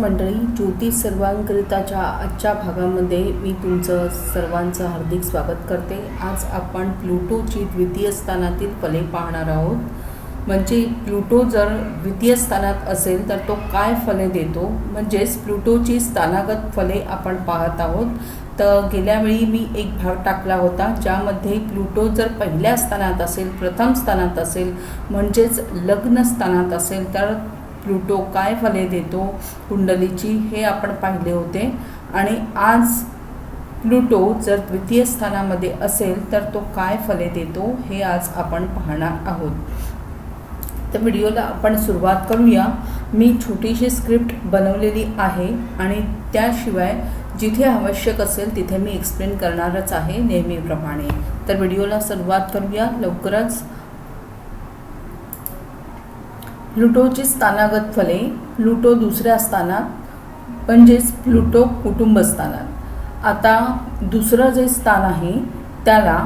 मंडळी ज्योतिष सर्वांकरिताच्या आजच्या भागामध्ये मी तुमचं सर्वांचं हार्दिक स्वागत करते. आज आपण प्लुटोची द्वितीय स्थानातील फले पाहणार आहोत. म्हणजे प्लुटो जर द्वितीय स्थानात असेल तर तो काय फले देतो? म्हणजेच प्लुटोची स्थानागत फले आपण पाहत आहोत. तर गेल्यावेळी मी एक भाग टाकला होता ज्यामध्ये प्लुटो जर पहिल्या स्थानात असेल प्रथम स्थानात असेल म्हणजेच लग्न स्थानात असेल तर प्लुटो काय फले देतो? कुंडलीची हे आपण पाहिले होते. आणि आज प्लुटो जर द्वितीय स्थानामध्ये असेल तर तो काय फले देतो हे आज आपण पाहणार आहोत. तर व्हिडिओला आपण सुरुवात करूया. मी छोटीशी स्क्रिप्ट बनवलेली आहे आणि त्याशिवाय जिथे आवश्यक असेल तिथे मी एक्सप्लेन करणारच आहे नेहमीप्रमाणे. तर व्हिडिओला सुरुवात करूया. लवकरच प्लुटोची स्थानागत फले प्लुटो दुसऱ्या स्थानात म्हणजेच प्लुटो कुटुंबस्थानात आता दुसरं जे स्थान आहे त्याला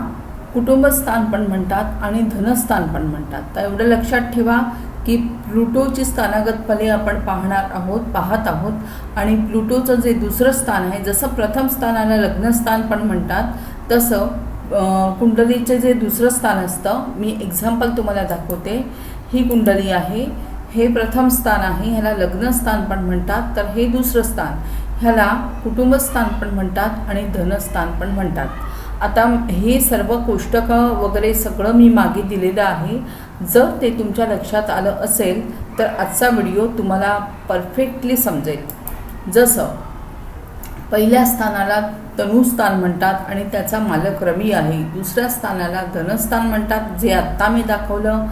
कुटुंबस्थान पण म्हणतात आणि धनस्थान पण म्हणतात. तर एवढं लक्षात ठेवा की प्लुटोची स्थानागत फले आपण पाहणार आहोत पाहत आहोत. आणि प्लुटोचं जे दुसरं स्थान आहे जसं प्रथम स्थानाला लग्नस्थान पण म्हणतात तसं कुंडलीचे जे दुसरं स्थान असतं मी एक्झाम्पल तुम्हाला दाखवते. ही कुंडली आहे. हे प्रथम स्थान आहे. ह्याला लग्नस्थान पण म्हणतात. तर हे दुसरं स्थान. ह्याला कुटुंबस्थान पण म्हणतात आणि धनस्थान पण म्हणतात. आता हे सर्व कोष्टकं वगैरे सगळं मी मागे दिलेलं आहे. जर ते तुमच्या लक्षात आलं असेल तर आजचा व्हिडिओ तुम्हाला परफेक्टली समजेल. जसं पहिल्या स्थानाला तनुस्थान म्हणतात आणि त्याचा मालक रवी आहे. दुसऱ्या स्थानाला धनस्थान म्हणतात जे आत्ता मी दाखवलं.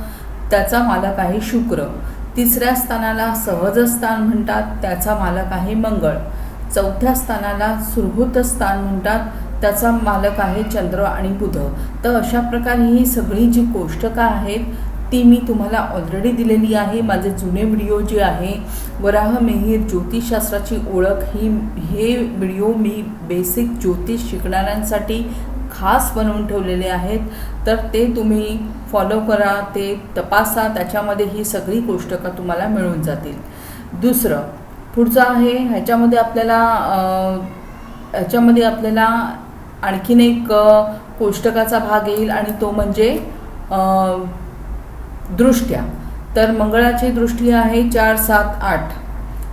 त्याचा मालक आहे शुक्र. तिसऱ्या स्थानाला सहज स्थान म्हणतात त्याचा मालक आहे मंगळ. चौथ्या स्थानाला सुरभूत स्थान म्हणतात त्याचा मालक आहे चंद्र आणि बुध. तर अशा प्रकारे ही सगळी जी कोष्टकं आहेत ती मी तुम्हाला ऑलरेडी दिलेली आहे. माझे जुने व्हिडिओ जे आहे वराह मेहीर ज्योतिषशास्त्राची ओळख ही हे व्हिडिओ मी बेसिक ज्योतिष शिकणाऱ्यांसाठी खास बनवून ठेवलेले आहेत तर ते तुम्ही फॉलो करा ते तपासा त्याच्यामध्ये ही सगळी कोष्टकं तुम्हाला मिळून जातील. दुसरं पुढचं आहे ह्याच्यामध्ये आपल्याला ह्याच्यामध्ये आपल्याला आणखीन एक कोष्टकाचा भाग येईल आणि तो म्हणजे दृष्ट्या. तर मंगळाची दृष्टी आहे चार सात आठ.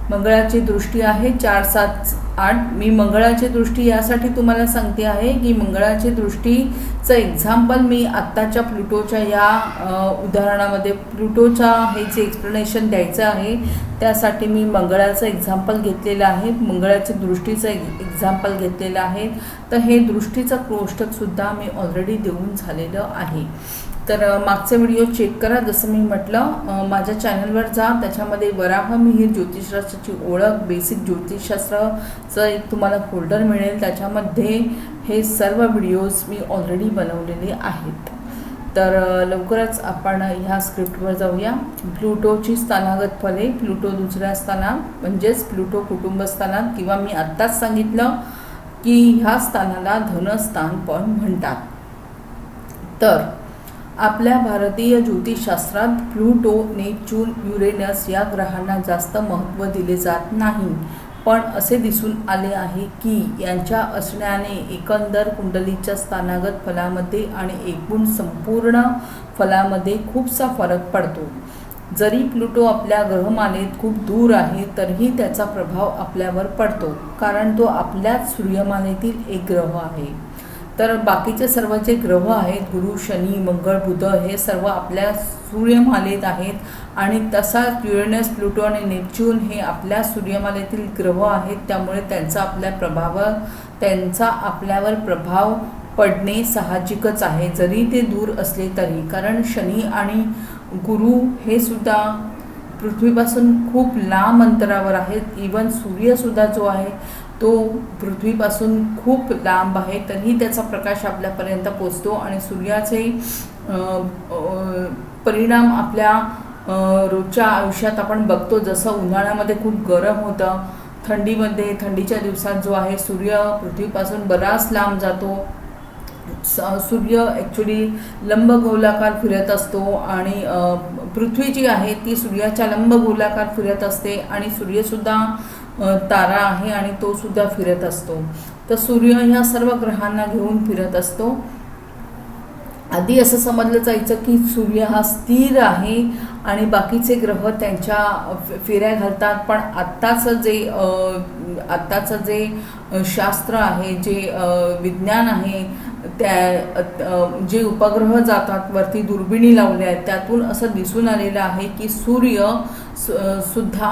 मंगळाची दृष्टी आहे चार सात आठ. मी मंगळाची दृष्टी यासाठी तुम्हाला सांगते आहे की मंगळाची दृष्टीचं एक्झाम्पल मी आत्ताच्या प्लुटोच्या या उदाहरणामध्ये प्लुटोच्या हे जे एक्सप्लेनेशन द्यायचं आहे त्यासाठी मी मंगळाचं एक्झाम्पल घेतलेलं आहे. मंगळाच्या दृष्टीचं एक्झाम्पल घेतलेलं आहे. तर हे दृष्टीचं कोष्टकसुद्धा मी ऑलरेडी देऊन झालेलं आहे. तर मागचे व्हिडिओ चेक करा. जसं मी म्हटलं माझ्या चॅनलवर जा. त्याच्यामध्ये वराह मिहीर ज्योतिषशास्त्राची ओळख बेसिक ज्योतिषशास्त्राचं एक तुम्हाला फोल्डर मिळेल. त्याच्यामध्ये हे सर्व व्हिडिओज मी ऑलरेडी बनवलेले आहेत. तर लवकरच आपण ह्या स्क्रिप्टवर जाऊया. प्लुटोची स्थानागत फले प्लुटो दुसऱ्या स्थानात म्हणजेच प्लुटो कुटुंबस्थानात किंवा मी आत्ताच सांगितलं की ह्या स्थानाला धनस्थान पण म्हणतात. तर आपल्या भारतीय ज्योतिषशास्त्रात प्लुटो नेपच्यून युरेनस या ग्रहांना जास्त महत्त्व दिले जात नाही. पण असे दिसून आले आहे की यांच्या असण्याने एकंदर कुंडलीच्या स्थानागत फलामध्ये आणि एकूण संपूर्ण फलामध्ये खूपसा फरक पडतो. जरी प्लुटो आपल्या ग्रहमालेत खूप दूर आहे तरीही त्याचा प्रभाव आपल्यावर पडतो कारण तो आपल्याच सूर्यमालेतील एक ग्रह आहे. तर बाकीचे सर्व जे ग्रह आहेत गुरु शनी मंगळ बुध हे सर्व आपल्या सूर्यमालेत आहेत. आणि तसाच युरेनस प्लुटो आणि नेपच्यून हे आपल्या सूर्यमालेतील ग्रह आहेत. त्यामुळे त्यांचा आपल्या प्रभाव त्यांचा आपल्यावर प्रभाव पडणे साहजिकच आहे. जरी ते दूर असले तरी कारण शनी आणि गुरु हे सुद्धा पृथ्वीपासून खूप लांब अंतरावर आहेत. इवन सूर्यसुद्धा जो आहे तो पृथ्वीपासून खूप लांब आहे तरीही त्याचा प्रकाश आपल्यापर्यंत पोचतो आणि सूर्याचे परिणाम आपल्या रोजच्या आयुष्यात आपण बघतो. जसं उन्हाळ्यामध्ये खूप गरम होतं थंडीमध्ये थंडीच्या दिवसात जो आहे सूर्य पृथ्वीपासून बराच लांब जातो. सूर्य ॲक्च्युली लंबगोलाकार फिरत असतो आणि पृथ्वी जी आहे ती सूर्याच्या लंबगोलाकार फिरत असते आणि सूर्यसुद्धा तारा आहे आणि तो सुद्धा फिरत असतो. तर सूर्य ह्या सर्व ग्रहांना घेऊन फिरत असतो. आधी असं समजलं जायचं की सूर्य हा स्थिर आहे आणि बाकीचे ग्रह त्यांच्या फे- फेऱ्या घालतात. पण आत्ताचं जे आत्ताचं जे शास्त्र आहे जे विज्ञान आहे त्या जे उपग्रह जातात वरती दुर्बिणी लावल्या आहेत त्यातून असं दिसून आलेलं आहे की सूर्य सुद्धा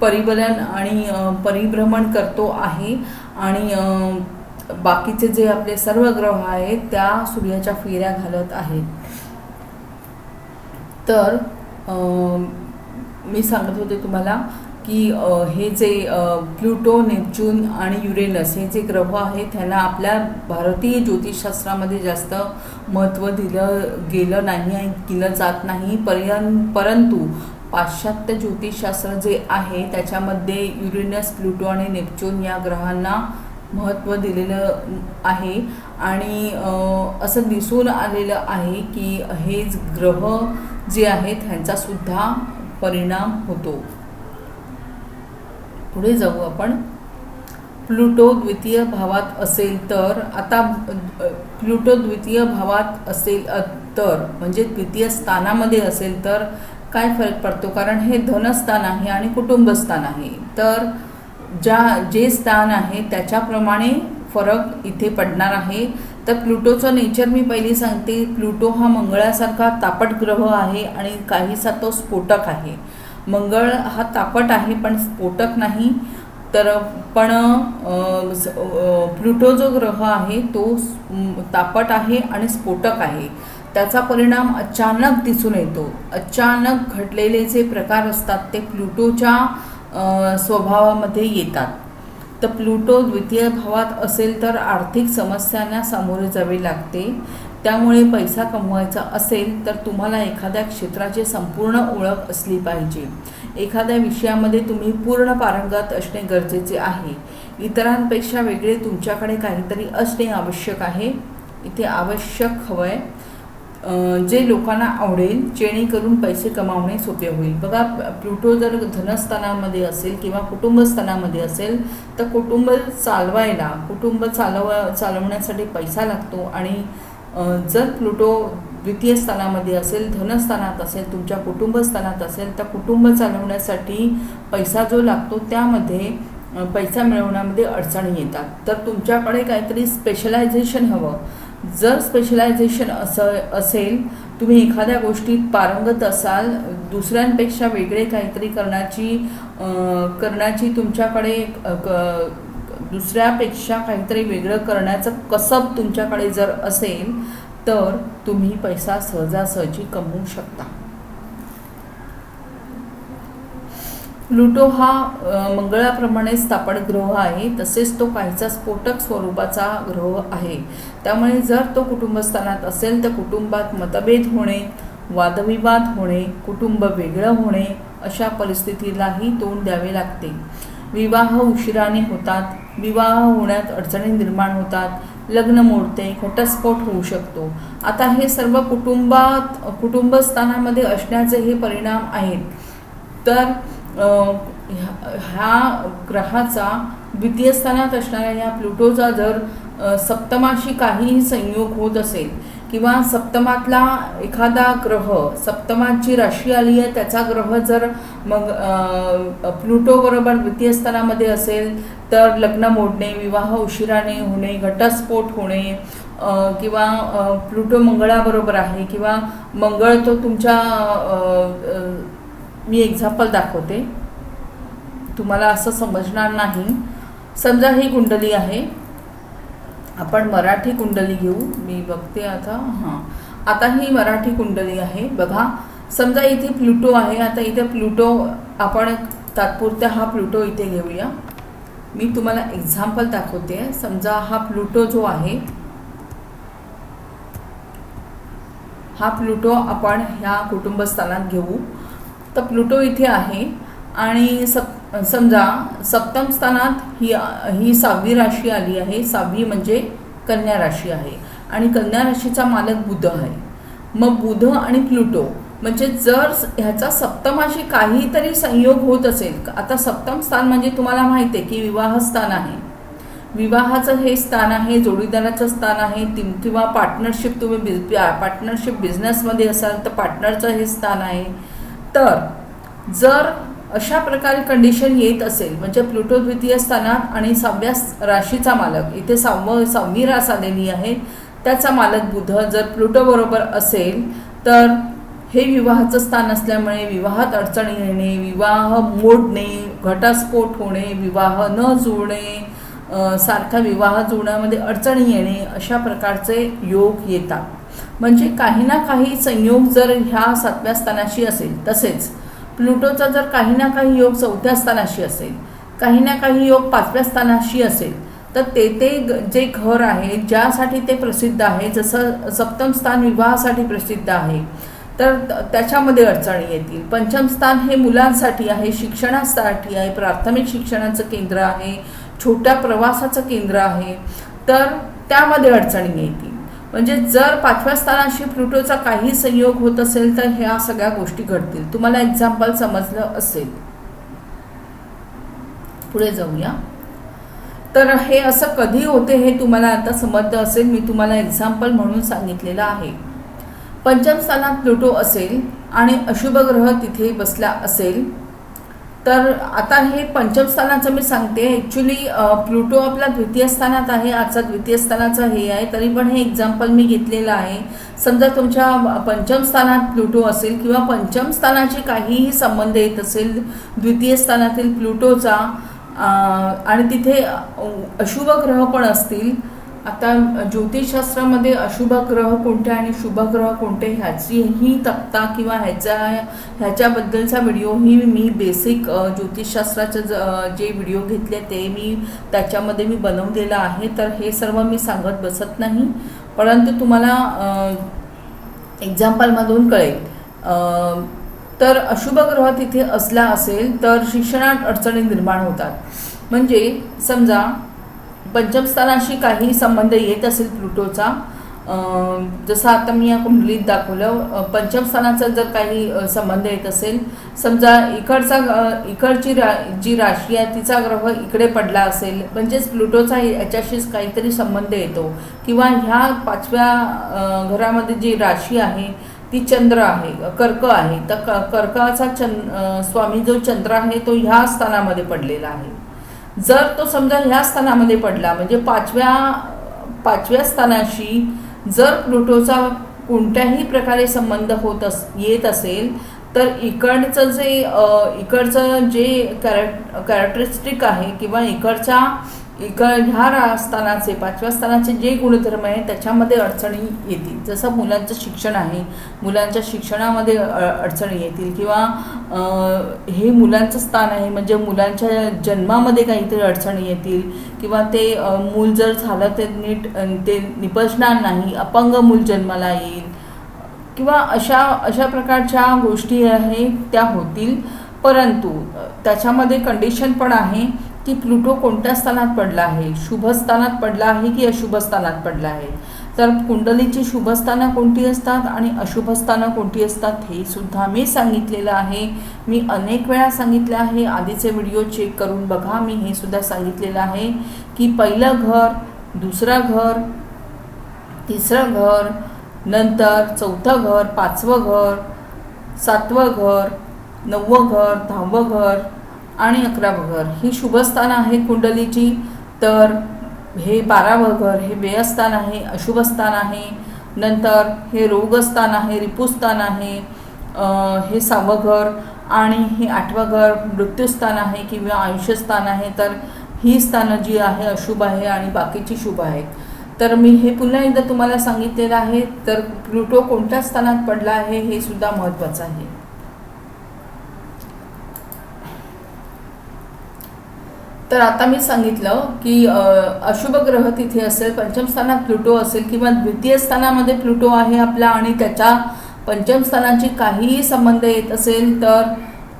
परिवलन आणि परिभ्रमण करतो आहे. आणि बाकीचे जे आपले सर्व ग्रह आहेत त्या सूर्याच्या फेऱ्या घालत आहेत तर मी सांगत होते तुम्हाला की हे जे प्लुटो नेपच्यून आणि युरेनस हे जे ग्रह आहेत त्यांना आपल्या भारतीय ज्योतिषशास्त्रामध्ये जास्त महत्त्व दिलं गेलं नाही आणि केलं जात नाही. पर्यं परंतु पाश्चात्य ज्योतिषशास्त्र जे आहे त्याच्यामध्ये युरेनस प्लुटो आणि नेपच्यून या ग्रहांना महत्त्व दिलेलं आहे. आणि असं दिसून आलेलं आहे की हे ग्रह जे आहेत ह्यांचासुद्धा परिणाम होतो. पुढे जाऊ आपण. प्लुटो द्वितीय भावात असेल तर आता प्लुटो द्वितीय भावात असेल तर म्हणजे द्वितीय स्थानामध्ये असेल तर काय फरक पडतो? कारण हे धनस्थान आहे आणि कुटुंबस्थान आहे. तर ज्या जे स्थान आहे त्याच्याप्रमाणे फरक इथे पडणार आहे. तर प्लुटोचं नेचर मी पहिली सांगते प्लुटो हा मंगळासारखा तापट ग्रह आहे आणि काहीसा तो स्फोटक आहे. मंगळ हा तापट आहे पण स्फोटक नाही. तर पण प्लुटो जो ग्रह आहे तो तापट आहे आणि स्फोटक आहे. त्याचा परिणाम अचानक दिसून येतो. अचानक घडलेले जे प्रकार असतात ते प्लुटोच्या स्वभावामध्ये येतात. तर प्लुटो द्वितीय भावात असेल तर आर्थिक समस्यांना सामोरे जावे लागते. त्यामुळे पैसा कमवायचा असेल तर तुम्हाला एखाद्या क्षेत्राची संपूर्ण ओळख असली पाहिजे. एखाद्या विषयामध्ये तुम्ही पूर्ण पारंगत असणे गरजेचे आहे. इतरांपेक्षा वेगळे तुमच्याकडे काहीतरी असणे आवश्यक आहे. इथे आवश्यक हवं आहे जे लोकांना आवडेल जेणेकरून पैसे कमावणे सोपे होईल. बघा प्लुटो जर धनस्थानामध्ये असेल किंवा कुटुंबस्थानामध्ये असेल तर कुटुंब चालवायला कुटुंब चालव चालवण्यासाठी पैसा लागतो आणि जर प्लुटो द्वितीय स्थानामध्ये असेल धनस्थानात असेल तुमच्या कुटुंबस्थानात असेल तर कुटुंब चालवण्यासाठी पैसा जो लागतो त्यामध्ये पैसा मिळवण्यामध्ये अडचणी येतात. तर तुमच्याकडे काहीतरी स्पेशलायझेशन हवं. जर स्पेशलायझेशन असं असेल तुम्ही एखाद्या गोष्टीत पारंगत असाल दुसऱ्यांपेक्षा वेगळे काहीतरी करण्याची करण्याची तुमच्याकडे क- दुसऱ्यापेक्षा काहीतरी वेगळं करण्याचं कसब तुमच्याकडे जर असेल तर तुम्ही पैसा सहजासहजी कमवू शकता. प्लुटो हा मंगळाप्रमाणे स्थापन ग्रह आहे. तसेच तो काहीचा स्फोटक स्वरूपाचा ग्रह आहे. त्यामुळे जर तो कुटुंबस्थानात असेल तर कुटुंबात मतभेद होणे वादविवाद होणे कुटुंब वेगळं होणे अशा परिस्थितीलाही तोंड द्यावे लागते. विवाह उशिराने होतात. विवाह होण्यात अडचणी निर्माण होतात. लग्न मोडते घटस्फोट होऊ शकतो. आता हे सर्व कुटुंबात कुटुंबस्थानामध्ये असण्याचे हे परिणाम आहेत. तर ह्या ह्या ग्रहाचा द्वितीय स्थानात असणाऱ्या ह्या प्लुटोचा जर सप्तमाशी काहीही संयोग होत असेल किंवा सप्तमातला एखादा ग्रह सप्तमाची राशी आली आहे त्याचा ग्रह जर मग प्लुटोबरोबर द्वितीय स्थानामध्ये असेल तर लग्न मोडणे विवाह उशिराने होणे घटस्फोट होणे किंवा प्लुटो मंगळाबरोबर आहे किंवा मंगळ तो तुमच्या मी एक्झाम्पल दाखवते. तुम्हाला असं समजणार नाही. समजा ही कुंडली आहे. आपण मराठी कुंडली घेऊ. मी बघते आता. हां. आता ही मराठी कुंडली आहे. बघा. समजा इथे प्लुटो आहे. आता इथे प्लुटो आपण तात्पुरत्या हा प्लुटो इथे घेऊया. मी तुम्हाला एक्झाम्पल दाखवते. समजा हा प्लुटो जो आहे हा प्लुटो आपण ह्या कुटुंबस्थानात घेऊ. तर प्लुटो इथे आहे. आणि सप समजा सप्तम स्थानात ही ही सहावी राशी आली आहे. सहावी म्हणजे कन्या राशी आहे. आणि कन्या राशीचा मालक बुध आहे. मग बुध आणि प्लुटो म्हणजे जर ह्याचा सप्तमाशी काहीतरी संयोग होत असेल आता सप्तम स्थान म्हणजे तुम्हाला माहिती आहे की विवाह स्थान आहे. विवाहाचं हे स्थान आहे जोडीदाराचं स्थान आहे ती किंवा पार्टनरशिप तुम्ही बिझ पार्टनरशिप बिझनेसमध्ये असाल तर पार्टनरचं हे स्थान आहे. तर जर अशा प्रकारे कंडिशन येत असेल म्हणजे प्लुटो द्वितीय स्थानात आणि सहाव्या राशीचा मालक इथे सहावं सहावी रास आलेली आहे त्याचा मालक बुध जर प्लुटो बरोबर असेल तर हे विवाहाचं स्थान असल्यामुळे विवाहात अडचणी येणे विवाह मोडणे घटस्फोट होणे विवाह न जुळणे सारख्या सारखा विवाह जुळण्यामध्ये अडचणी येणे अशा प्रकारचे योग येतात. म्हणजे काही ना काही संयोग जर ह्या सातव्या स्थानाशी असेल तसेच प्लुटोचा जर काही ना काही योग चौथ्या स्थानाशी असेल काही ना काही योग पाचव्या स्थानाशी असेल तर ते ते ग- जे घर आहे ज्यासाठी ते प्रसिद्ध आहे जसं सप्तम स्थान विवाहासाठी प्रसिद्ध आहे तर त- त्याच्यामध्ये अडचणी येतील. पंचम स्थान हे मुलांसाठी आहे शिक्षणासाठी आहे प्राथमिक शिक्षणाचं केंद्र आहे छोट्या प्रवासाचं केंद्र आहे तर त्यामध्ये अडचणी येतील. म्हणजे जर पाचव्या स्थानाशी प्लुटोचा काही संयोग होत असेल तर ह्या सगळ्या गोष्टी घडतील. तुम्हाला एक्झाम्पल समजलं असेल. पुढे जाऊया. तर हे असं कधी होते हे तुम्हाला आता समजलं असेल. मी तुम्हाला एक्झाम्पल म्हणून सांगितलेलं आहे. पंचम स्थानात प्लुटो असेल आणि अशुभ ग्रह तिथे बसला असेल. तर आता हे पंचम स्थानाचं मी सांगते. ॲक्च्युली प्लुटो आपला द्वितीय स्थानात आहे. आजचा द्वितीय स्थानाचं हे आहे. तरी पण हे एक्झाम्पल मी घेतलेलं आहे. समजा तुमच्या पंचम स्थानात प्लुटो असेल किंवा पंचम स्थानाचे काहीही संबंध येत असेल द्वितीय स्थानातील प्लुटोचा आणि तिथे अशुभ ग्रह पण असतील आता ज्योतिषशास्त्रामध्ये अशुभ ग्रह कोणते आणि शुभ ग्रह कोणते ह्याचीही तक्ता किंवा ह्याचा ह्याच्याबद्दलचा व्हिडिओही मी बेसिक ज्योतिषशास्त्राचे ज जे व्हिडिओ घेतले ते मी त्याच्यामध्ये मी बनवलेलं आहे. तर हे सर्व मी सांगत बसत नाही. परंतु तुम्हाला एक्झाम्पलमधून कळेल. तर अशुभ ग्रह तिथे असला असेल तर शिक्षणात अडचणी निर्माण होतात. म्हणजे समजा पंचमस्थानाशी काही संबंध येत असेल प्लुटोचा जसं आता मी या कुंडलीत दाखवलं पंचमस्थानाचा जर काही संबंध येत असेल समजा इकडचा इकडची रा जी राशी आहे तिचा ग्रह इकडे पडला असेल म्हणजेच प्लुटोचा याच्याशीच काहीतरी संबंध येतो. किंवा ह्या पाचव्या घरामध्ये जी राशी आहे ती चंद्र आहे कर्क आहे तर क कर्काचा चंद स्वामी जो चंद्र आहे तो ह्या स्थानामध्ये पडलेला आहे. जर तो समजा ह्या स्थानामध्ये पडला म्हणजे पाचव्या पाचव्या स्थानाशी जर प्लुटोचा कोणत्याही प्रकारे संबंध होत अस येत असेल तर इकडचं जे इकडचं जे कॅरेक्ट कॅरेक्टरिस्टिक आहे किंवा इकडच्या इकडं ह्या रा स्थानाचे पाचव्या स्थानाचे जे गुणधर्म आहे त्याच्यामध्ये अडचणी येतील. जसं मुलांचं शिक्षण आहे मुलांच्या शिक्षणामध्ये अडचणी येतील. किंवा हे मुलांचं स्थान आहे म्हणजे मुलांच्या जन्मामध्ये काहीतरी अडचणी येतील. किंवा ते मूल जर झालं ते नीट ते निपजणार नाही अपंग मूल जन्माला येईल. किंवा अशा अशा प्रकारच्या गोष्टी आहे त्या होतील. परंतु त्याच्यामध्ये कंडिशन पण आहे. की प्लुटो कोणत्या स्थानात पडला आहे? शुभस्थानात पडला आहे की अशुभ स्थानात पडला आहे? तर कुंडलीची शुभ स्थानं कोणती असतात आणि अशुभ स्थानं कोणती असतात हे सुद्धा मी सांगितलेलं आहे. मी अनेक वेळा सांगितलं आहे. आधीचे व्हिडिओ चेक करून बघा. मी हे सुद्धा सांगितलेलं आहे की पहिलं घर दुसरं घर तिसरं घर नंतर चौथं घर पाचवं घर सातवं घर नववं घर दहावं घर आणि अकरा वगर ही शुभस्थानं आहेत कुंडलीची. तर हे बारा वगर हे व्ययस्थान आहे अशुभस्थान आहे. नंतर हे रोगस्थान आहे रिपुस्थान आहे हे सहावं घर आणि हे आठवं घर मृत्यूस्थान आहे किंवा आयुष्यस्थान आहे. तर ही स्थानं जी आहे अशुभ आहे आणि बाकीची शुभ आहेत तर मी हे पुन्हा एकदा तुम्हाला सांगितलेलं आहे. तर प्लुटो कोणत्या स्थानात पडला आहे हे सुद्धा महत्त्वाचं आहे. तर आता मी सांगितलं की अशुभ ग्रह तिथे असेल पंचम स्थानात प्लुटो असेल किंवा द्वितीय स्थानामध्ये प्लुटो आहे आपला आणि त्याच्या पंचम स्थानाची काहीही संबंध येत असेल तर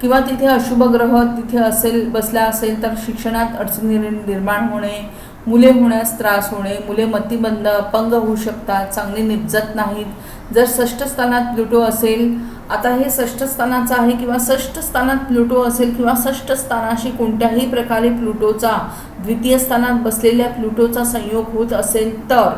किंवा तिथे अशुभ ग्रह तिथे असेल बसला असेल तर शिक्षणात अडचणी निर्माण होणे मुले होण्यास त्रास होणे मुले मतिबंद अपंग होऊ शकतात चांगले निपजत नाहीत. जर षष्ठ स्थानात प्लुटो असेल आता हे षष्ठ स्थानाचं आहे किंवा षष्ठ स्थानात प्लुटो असेल किंवा षष्ठ स्थानाशी कोणत्याही प्रकारे प्लुटोचा द्वितीय स्थानात बसलेल्या प्लुटोचा संयोग होत असेल तर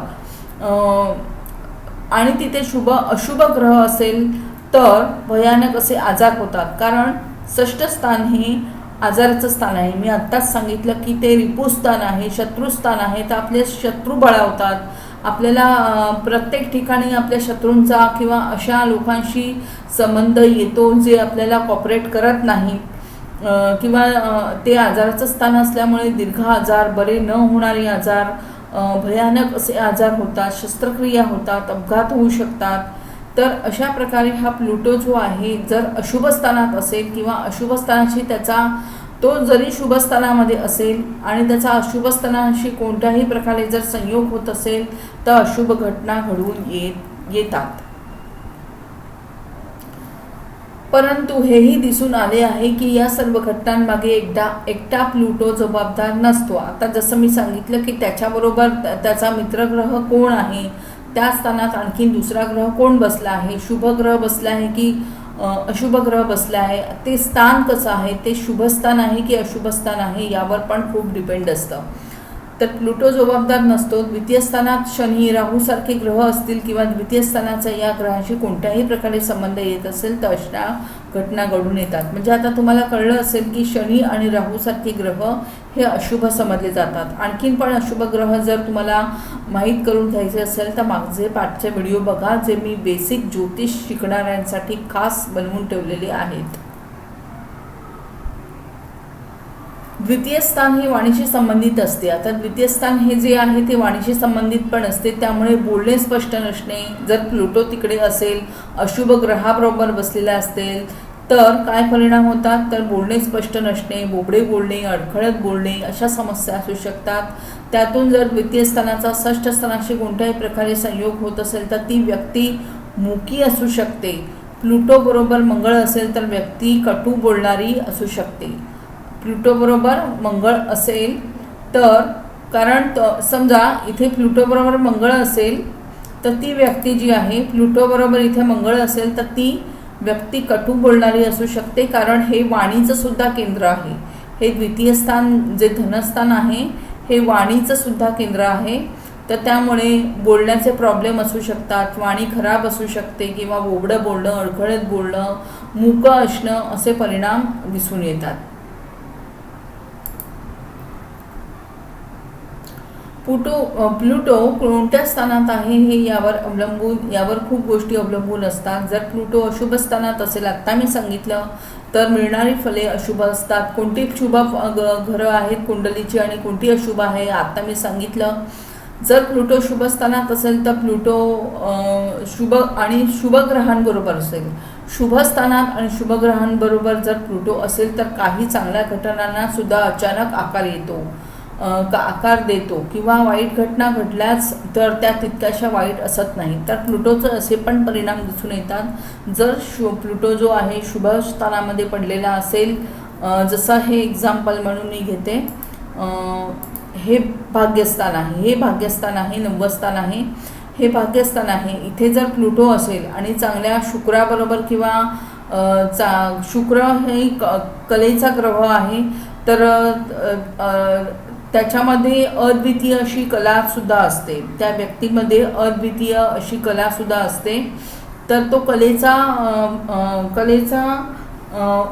आणि तिथे शुभ अशुभ ग्रह असेल तर भयानक असे आजार होतात. कारण षष्ठ स्थान हे आजाराचं स्थान आहे. मी आत्ताच सांगितलं की ते रिपूस्थान आहे शत्रुस्थान आहे. तर आपले शत्रू बळावतात. आपल्याला प्रत्येक ठिकाणी आपल्या शत्रूंचा किंवा अशा लोकांशी संबंध येतो जे आपल्याला कॉपरेट करत नाही. किंवा ते आजाराचं स्थान असल्यामुळे दीर्घ आजार बरे न होणारे आजार भयानक असे आजार होतात शस्त्रक्रिया होतात अपघात होऊ शकतात. तर अशा प्रकारे हा प्लुटो जो आहे जर अशुभ स्थानात असेल किंवा अशुभ स्थानाशी त्याचा तो जरी शुभस्थानामध्ये असेल आणि त्याचा अशुभस्थानाशी कोणत्याही प्रकारे जर संयोग होत असेल तर अशुभ घटना घडवून येत येतात. परंतु हेही दिसून आले आहे की या सर्व घटनांमागे एकदा एकटा प्लुटो जबाबदार नसतो. आता जसं मी सांगितलं की त्याच्याबरोबर त्याचा मित्रग्रह कोण आहे? त्या स्थानात आणखीन दुसरा ग्रह कोण बसला आहे? शुभ ग्रह बसला आहे की अशुभ ग्रह बसला आहे? ते स्थान कसं आहे? ते शुभ स्थान आहे की अशुभ स्थान आहे? यावर पण खूप डिपेंड असतं. तर प्लुटो जबाबदार नसतो. द्वितीय स्थानात शनी राहूसारखे ग्रह असतील किंवा द्वितीय स्थानाचा या ग्रहाशी कोणत्याही प्रकारे संबंध येत असेल तर अशा घटना घडून येतात. म्हणजे आता तुम्हाला कळलं असेल की शनी आणि राहूसारखे ग्रह हे अशुभ समजले जातात. आणखीन पण अशुभ ग्रह जर तुम्हाला माहीत करून घ्यायचे असेल तर मागचे पाठचे व्हिडिओ बघा जे मी बेसिक ज्योतिष शिकणाऱ्यांसाठी खास बनवून ठेवलेले आहेत. द्वितीय स्थान हे वाणीशी संबंधित असते. आता द्वितीय स्थान हे जे आहे ते वाणीशी संबंधित पण असते. त्यामुळे बोलणे स्पष्ट नसणे जर प्लुटो तिकडे असेल अशुभ ग्रहाबरोबर बसलेला असेल तर काय परिणाम होतात? तर बोलणे स्पष्ट नसणे बोबडे बोलणे अडखळत बोलणे अशा समस्या असू शकतात. त्यातून जर द्वितीय स्थानाचा षष्ठ स्थानाशी कोणत्याही प्रकारे संयोग होत असेल तर ती व्यक्ती मुकी असू शकते. प्लुटो बरोबर मंगळ असेल तर व्यक्ती कटू बोलणारी असू शकते. प्लुटोबरोबर मंगळ असेल तर कारण त- समजा इथे प्लुटोबरोबर मंगळ असेल तर ती व्यक्ती जी आहे प्लुटोबरोबर इथे मंगळ असेल तर ती व्यक्ती कटू बोलणारी असू शकते कारण हे वाणीचं सुद्धा केंद्र आहे. हे द्वितीय स्थान जे धनस्थान आहे हे वाणीचं सुद्धा केंद्र आहे. तर त्यामुळे बोलण्याचे प्रॉब्लेम असू शकतात वाणी खराब असू शकते किंवा बोबडं बोलणं अडखळत बोलणं मुकं असणं असे परिणाम दिसून येतात. प्लुटो प्लुटो कोणत्या स्थानात आहे हे यावर अवलंबून यावर खूप गोष्टी अवलंबून असतात. जर प्लुटो अशुभ स्थानात असेल आत्ता मी सांगितलं तर मिळणारी फले अशुभ असतात. कोणती शुभ घरं आहेत कुंडलीची आणि कोणती अशुभ आहे आत्ता मी सांगितलं. जर प्लुटो शुभ स्थानात असेल तर प्लुटो शुभ आणि शुभ ग्रहांबरोबर असेल. शुभ स्थानात आणि शुभ ग्रहांबरोबर जर प्लुटो असेल तर काही चांगल्या घटनांना सुद्धा अचानक आकार येतो. का आकार देतो किंवा वाईट घटना घडल्याच तर त्या तितक्याशा वाईट असत नाही. तर प्लुटोचं असे पण परिणाम दिसून येतात. जर शु प्लुटो जो आहे शुभ स्थानामध्ये पडलेला असेल जसं हे एक्झाम्पल म्हणून मी घेते हे भाग्यस्थान आहे हे भाग्यस्थान आहे नवस्थान आहे हे भाग्यस्थान आहे. इथे जर प्लुटो असेल आणि चांगल्या शुक्राबरोबर किंवा चा शुक्र हे क कलेचा ग्रह आहे तर त्याच्यामध्ये अद्वितीय अशी कलासुद्धा असते. त्या व्यक्तीमध्ये अद्वितीय अशी कलासुद्धा असते. तर तो कलेचा कलेचा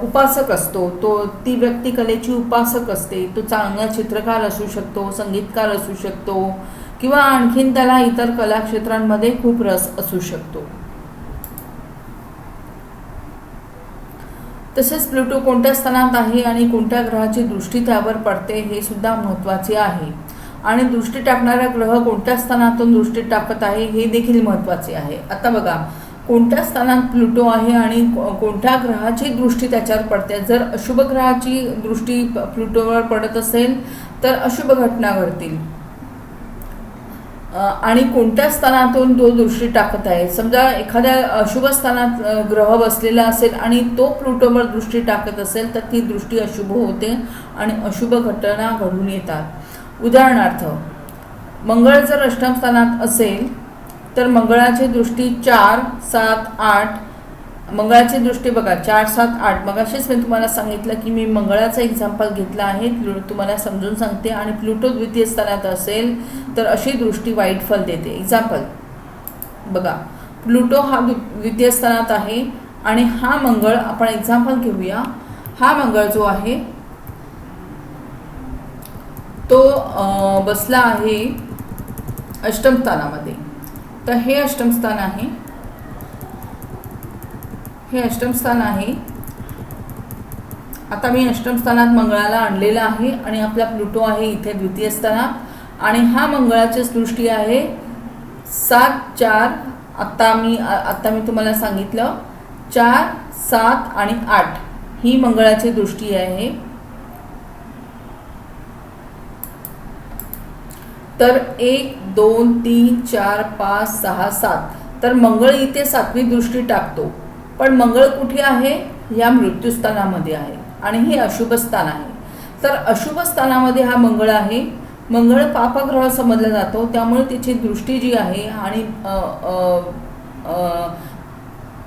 उपासक असतो. तो ती व्यक्ती कलेची उपासक असते. तो चांगला चित्रकार असू शकतो संगीतकार असू शकतो किंवा आणखीन त्याला इतर कलाक्षेत्रांमध्ये खूप रस असू शकतो. तसेच प्लुटो कोणत्या स्थानात आहे आणि कोणत्या ग्रहाची दृष्टी त्यावर पडते हे सुद्धा महत्त्वाचे आहे. आणि दृष्टी टाकणारा ग्रह कोणत्या स्थानातून दृष्टी टाकत आहे हे देखील महत्त्वाचे आहे. आता बघा कोणत्या स्थानात प्लुटो आहे आणि कोणत्या ग्रहाची दृष्टी त्याच्यावर पडते? जर अशुभ ग्रहाची दृष्टी प्लुटोवर पडत असेल तर अशुभ घटना घडतील. आणि कोणत्या स्थानातून तो दृष्टी टाकत आहे? समजा एखाद्या अशुभ स्थानात ग्रह बसलेला असेल आणि तो प्लुटोवर दृष्टी टाकत असेल तर ती दृष्टी अशुभ होते आणि अशुभ घटना घडून येतात. उदाहरणार्थ मंगळ जर अष्टम स्थानात असेल तर मंगळाची दृष्टी चार सात आठ मंगळाची दृष्टी बघा चार सात आठ. मगाशीच मी तुम्हाला सांगितलं की मी मंगळाचा एक्झाम्पल घेतला आहे. प्लु- तुम्हाला समजून सांगते. आणि प्लुटो द्वितीय स्थानात असेल तर अशी दृष्टी वाईट फल देते. एक्झाम्पल बघा प्लुटो हा द्वि- द्वितीय स्थानात आहे. आणि हा मंगळ आपण एक्झाम्पल घेऊया. हा मंगळ जो आहे तो बसला आहे अष्टम स्थानामध्ये. तर हे अष्टम स्थान आहे. हे अष्टम स्थान आहे. आता मी अष्टम स्थानात मंगळाला आणलेला आहे आणि आपला प्लुटो आहे इथे द्वितीय स्थानात. आणि हा मंगळाची दृष्टी आहे. सात चार आत्ता मी आत्ता मी तुम्हाला सांगितलं. चार सात आणि आठ ही मंगळाची दृष्टी आहे. तर एक दोन तीन चार पाच सहा सात. तर मंगळ इथे सातवी दृष्टी टाकतो. पण मंगळ कुठे आहे? या मृत्यूस्थानामध्ये आहे. आणि हे अशुभ स्थान आहे. तर अशुभ स्थानामध्ये हा मंगळ आहे. मंगळ पापग्रह समजला जातो. त्यामुळे त्याची दृष्टी जी आहे आणि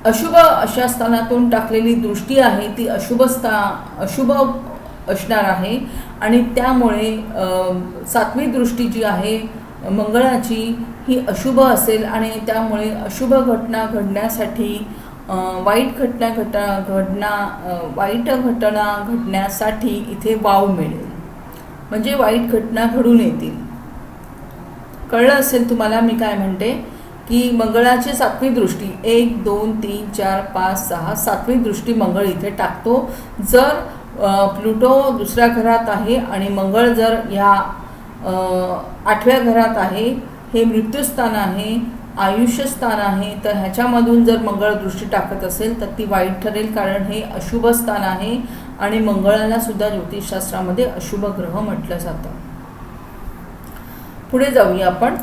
अशुभ अशा स्थानातून टाकलेली दृष्टी आहे ती अशुभ स्था अशुभ असणार आहे. आणि त्यामुळे सातवी दृष्टी जी आहे मंगळाची ही अशुभ असेल. आणि त्यामुळे अशुभ घटना घडण्यासाठी वाईट घटना घटना घडना वाईट घटना घडण्यासाठी इथे वाव मिळेल. म्हणजे वाईट घटना घडून येतील. कळलं असेल तुम्हाला मी काय म्हणते की मंगळाची सातवी दृष्टी एक दोन तीन चार पाच सहा सातवी दृष्टी मंगळ इथे टाकतो. जर प्लुटो दुसऱ्या घरात आहे आणि मंगळ जर ह्या आठव्या घरात आहे हे मृत्यूस्थान आहे आयुष्य स्थान आहे तर ह्याच्यामधून जर मंगळ दृष्टी टाकत असेल तर ती वाईट ठरेल कारण हे अशुभ स्थान आहे आणि मंगळाला सुद्धा ज्योतिषशास्त्रामध्ये अशुभ ग्रह म्हटलं जातं. पुढे जाऊया आपण.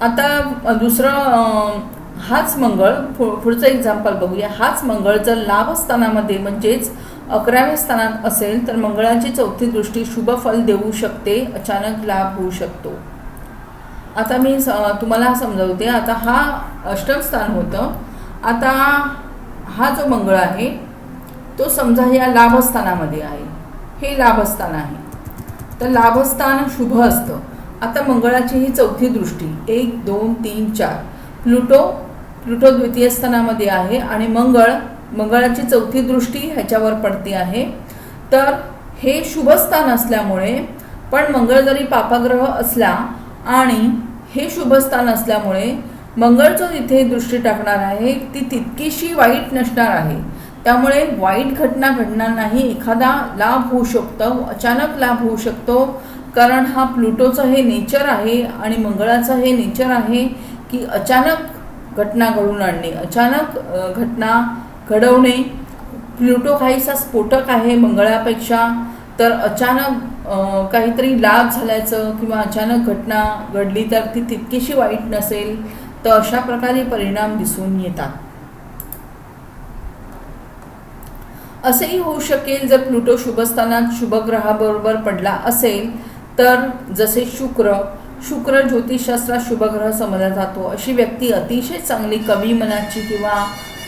आता दुसरं हाच मंगळ पु- पुढचं एक्झाम्पल बघूया. हाच मंगळ जर लाभ स्थानामध्ये म्हणजेच अकराव्या स्थानात असेल तर मंगळाची चौथी दृष्टी शुभ फल देऊ शकते अचानक लाभ होऊ शकतो. आता मी स तुम्हाला समजवते. आता हा अष्टम स्थान होतं. आता हा जो मंगळ आहे तो समजा या लाभस्थानामध्ये आहे. हे लाभस्थान आहे. तर लाभस्थान शुभ असतं. आता मंगळाची ही चौथी दृष्टी. एक दोन तीन चार. प्लुटो प्लुटो द्वितीय स्थानामध्ये आहे आणि मंगळ मंगळाची चौथी दृष्टी ह्याच्यावर पडते आहे. तर हे शुभ स्थान असल्यामुळे पण मंगळ जरी पापाग्रह असला आणि हे शुभ स्थान असल्यामुळे मंगळ जो इथे दृष्टी टाकणार आहे ती तितकीशी वाईट नसणार आहे. त्यामुळे वाईट घटना घडणार नाही एखादा लाभ होऊ शकतो अचानक लाभ होऊ शकतो. कारण हा प्लुटोचं हे नेचर आहे आणि मंगळाचं हे नेचर आहे की अचानक घटना घडून आणणे अचानक घटना घडवणे. प्लुटो काहीसा स्फोटक आहे मंगळापेक्षा तर अचानक काहीतरी लाभ झाल्याचं किंवा अचानक घटना घडली तर ती तितकीशी वाईट नसेल तर अशा प्रकारे परिणाम दिसून येतात. असेही होऊ शकेल जर प्लुटो शुभस्थानात शुभग्रहाबरोबर पडला असेल तर जसे शुक्र शुक्र ज्योतिषशास्त्रात शुभग्रह समजला जातो. अशी व्यक्ती अतिशय चांगली कवी मनाची किंवा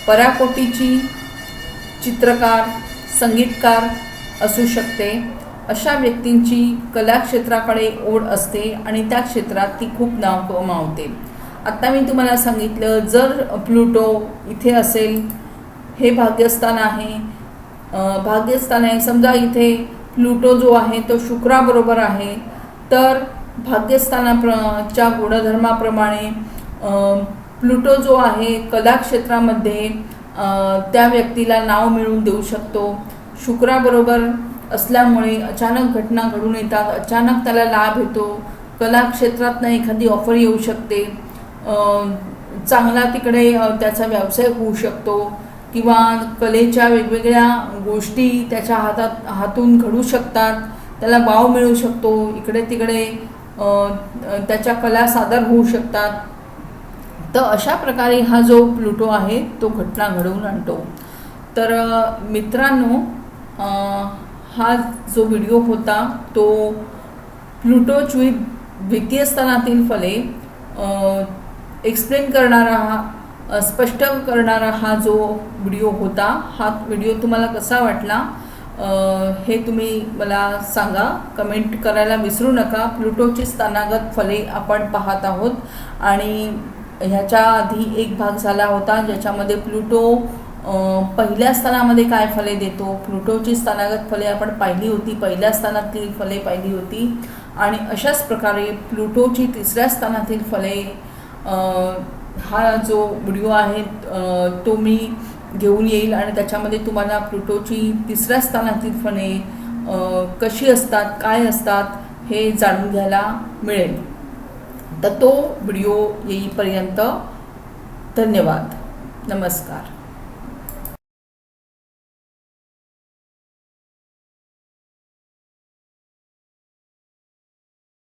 पराकोटीची चित्रकार संगीतकार असू शकते. अशा व्यक्तींची कलाक्षेत्राकडे ओढ असते आणि त्या क्षेत्रात ती खूप नाव कमावते. आत्ता मी तुम्हाला सांगितलं जर प्लुटो इथे असेल हे भाग्यस्थान आहे. भाग्यस्थान आहे. समजा इथे प्लुटो जो आहे तो शुक्राबरोबर आहे. तर भाग्यस्थानाच्या गुणधर्माप्रमाणे प्लुटो जो आहे कलाक्षेत्रामध्ये त्या व्यक्तीला नाव मिळवून देऊ शकतो. शुक्राबरोबर असल्यामुळे अचानक घटना घडून येतात. अचानक त्याला लाभ येतो. कलाक्षेत्रातनं एखादी ऑफर येऊ शकते. चांगला तिकडे त्याचा व्यवसाय होऊ शकतो किंवा कलेच्या वेगवेगळ्या गोष्टी त्याच्या हातात हातून घडू शकतात. त्याला वाव मिळू शकतो. इकडे तिकडे त्याच्या कला सादर होऊ शकतात. तर अशा प्रकारे हा जो प्लुटो आहे तो घटना घडवून आणतो. तर मित्रांनो हा जो व्हिडिओ होता तो प्लुटो विथ द्वितीय स्थानातील फले एक्सप्लेन करणारा हा स्पष्ट करणारा हा जो व्हिडिओ होता हा व्हिडिओ तुम्हाला कसा वाटला? हे तुम्ही मला सांगा. कमेंट करायला विसरू नका. प्लुटोची स्थानागत फले आपण पाहत आहोत. आणि ह्याच्या आधी एक भाग झाला होता ज्याच्यामध्ये प्लुटो पहिल्या स्थानामध्ये काय फले देतो? प्लुटोची स्थानागत फले आपण पाहिली होती. पहिल्या स्थानातली फले पाहिली होती. आणि अशाच प्रकारे प्लुटोची तिसऱ्या स्थानातील फले हा जो व्हिडिओ आहे तो मी घेऊन येईल आणि त्याच्यामध्ये तुम्हाला प्लुटोची तिसऱ्या स्थानातील फले कशी असतात काय असतात हे जाणून घ्यायला मिळेल. तर तो व्हिडिओ येईपर्यंत धन्यवाद. नमस्कार.